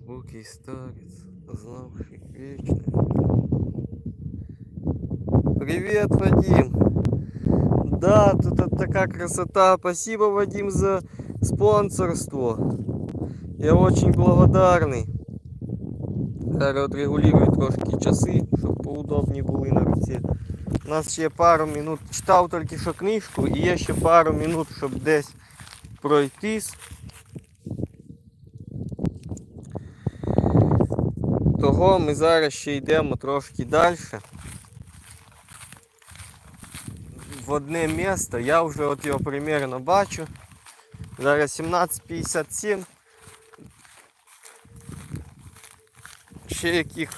как глубокий старец, знавший вечное. Привет, Вадим! Да, тут вот такая красота. Спасибо, Вадим, за спонсорство. Я очень благодарный. Зараз отрегулюю трошки часи, щоб поудобні були на руці. У нас ще пару минут. Читав тільки що книжку і є ще пару минут, щоб десь пройтись. Того ми зараз ще йдемо трошки далі. В одне місто. Я вже от його примерно бачу. Зараз 17.57. Ще яких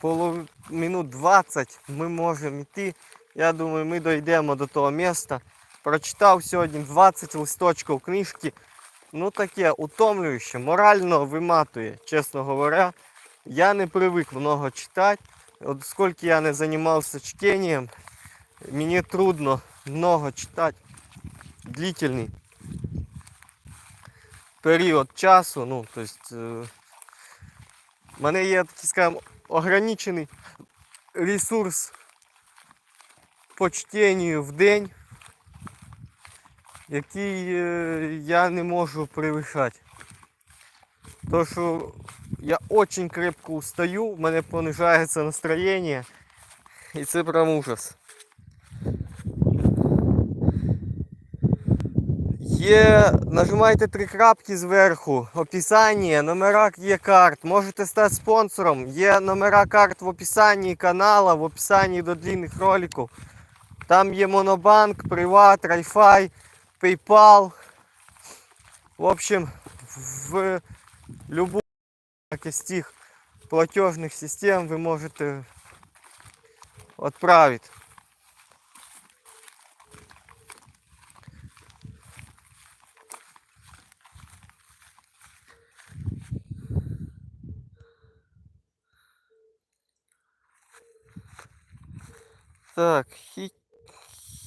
полов... минут 20 ми можемо йти. Я думаю, ми дійдемо до того міста. Прочитав сьогодні 20 листочків книжки. Ну таке утомлююче, морально виматує, чесно говоря. Я не привик много читати. От скільки я не займався чтением, мені трудно много читати. Длительний період часу. Ну, то есть, е, в мене є, такий, скажімо, ограничений ресурс по чтенню в день, який е, я не можу перевищати. То що я очень крепко устаю, в мене понижається настроєння. І це прям ужас. Є, нажимайте три крапки зверху, описання, номера є карт. Можете стати спонсором. Є номера карт в описанні каналу, в описанні до длинних роликів. Там є Монобанк, Приват, Райфай, PayPal. В общем, в любу из тих платежных систем вы можете отправить. Так, хи...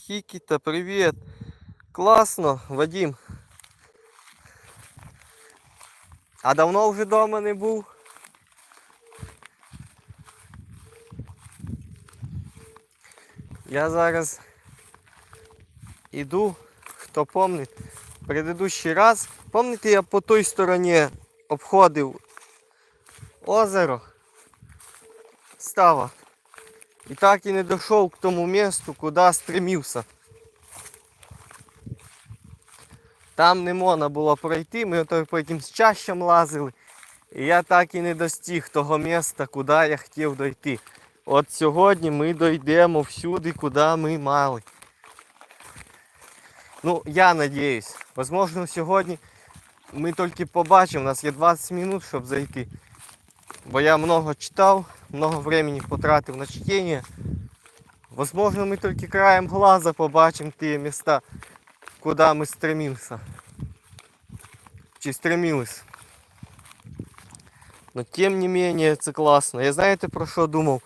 Хикита, привет. Класно, Вадим. А давно вже вдома не був? Я зараз іду, хто пам'ятає, предыдущий раз. Пам'ятаєте, я по той стороні обходив озеро става. І так і не дійшов к тому місту, куди стремився. Там не можна було пройти, ми ото по якимсь чащам лазили. І я так і не достиг того міста, куди я хотів дойти. От сьогодні ми дійдемо всюди, куди ми мали. Ну, я надіюсь. Возможно, сьогодні ми тільки побачимо, у нас є 20 минут, щоб зайти. Бо я много читав, много времени потратив на чтение. Возможно, ми тільки краєм глаза побачимо ті міста, куди ми стремимся. Чи стремились. Но тем не менее це класно. Я знаєте про що думав?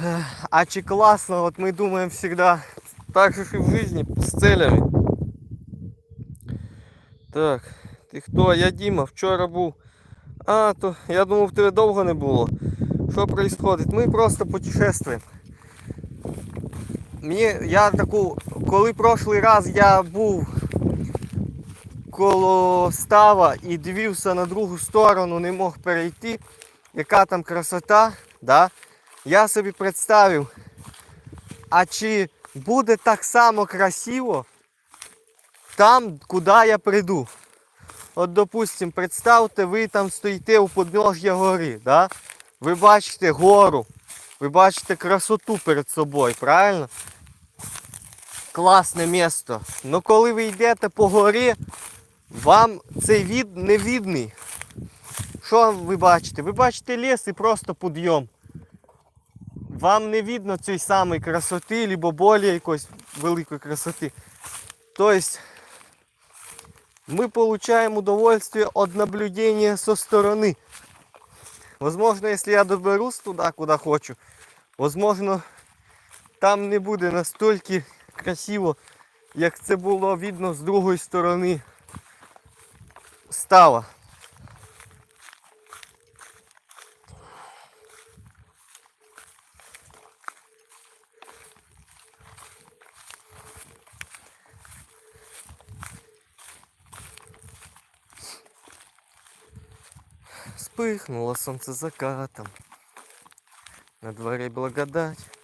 Ех, А чи класно, от ми думаємо всегда так же ж і в житті з целями. Так, ти хто? Я Діма, вчора був. А, то я думав, тебе довго не було. Що происходит? Ми просто путешествуємо. Мені я таку, коли прошлий раз я був коло става і дивився на другу сторону, не мог перейти, яка там красота, да? я собі представив, а чи буде так само красиво там, куди я прийду. От, допустим, представте, ви там стоїте у поднож'я гори, да? ви бачите гору, ви бачите красоту перед собою, правильно? Класне місто. Ну коли ви йдете по горі, вам цей від не видний. Що ви бачите? Ви бачите ліс і просто підйом. Вам не видно цієї самої красоти, або більш якоїсь великої красоти. Тобто мы получаем удовольствие от наблюдения со стороны. Возможно, если я доберусь туда, куда хочу, возможно, там не буде настільки красиво, як це було видно з другої сторони. З стало. Вспыхнуло солнце закатом. На дворе благодать.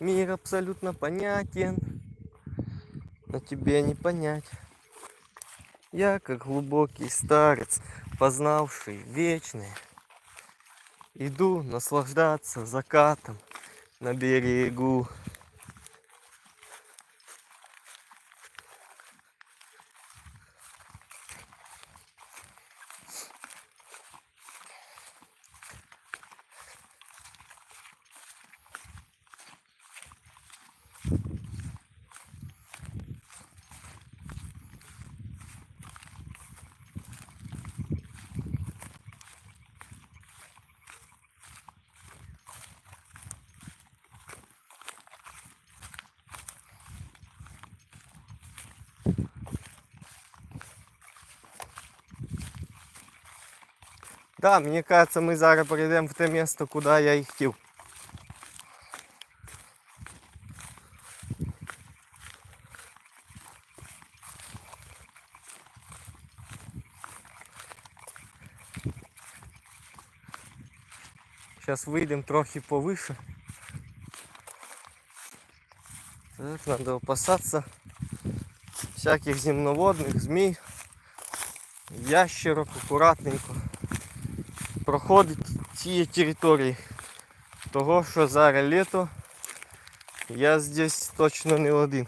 Мир абсолютно понятен, но тебе не понять. Я, как глубокий старец, познавший вечное, иду наслаждаться закатом на берегу. Да, мені кажется, ми зараз перейдемо в те місце, куди я і хотів. Зараз вийдемо трохи повише. Так, треба опасатися всяких земноводних, змій, ящерок акуратненько проходить цієї території. Того, що зараз літо, я здесь точно не один.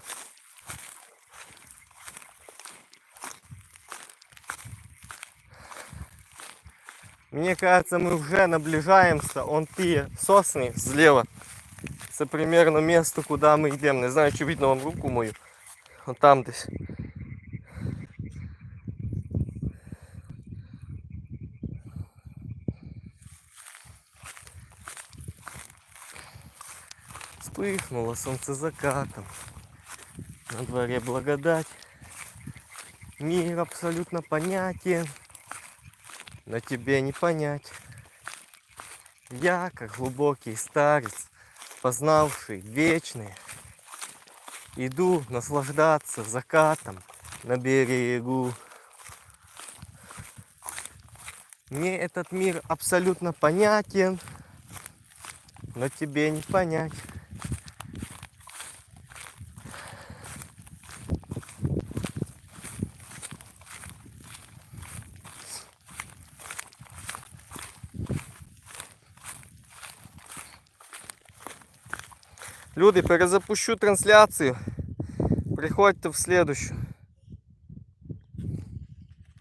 Мне кажется, мы уже наближаемся. Он ті сосни зліва. Це примерно місто, куди ми йдемо. Не знаю, чи видно вам руку мою. От там десь. Вспыхнуло солнце закатом. На дворе благодать. Мир абсолютно понятен, но тебе не понять. Я, как глубокий старец, познавший вечное, иду наслаждаться закатом на берегу. Мне этот мир абсолютно понятен, но тебе не понять. Люди, перезапущу трансляцію. Приходьте в следующую.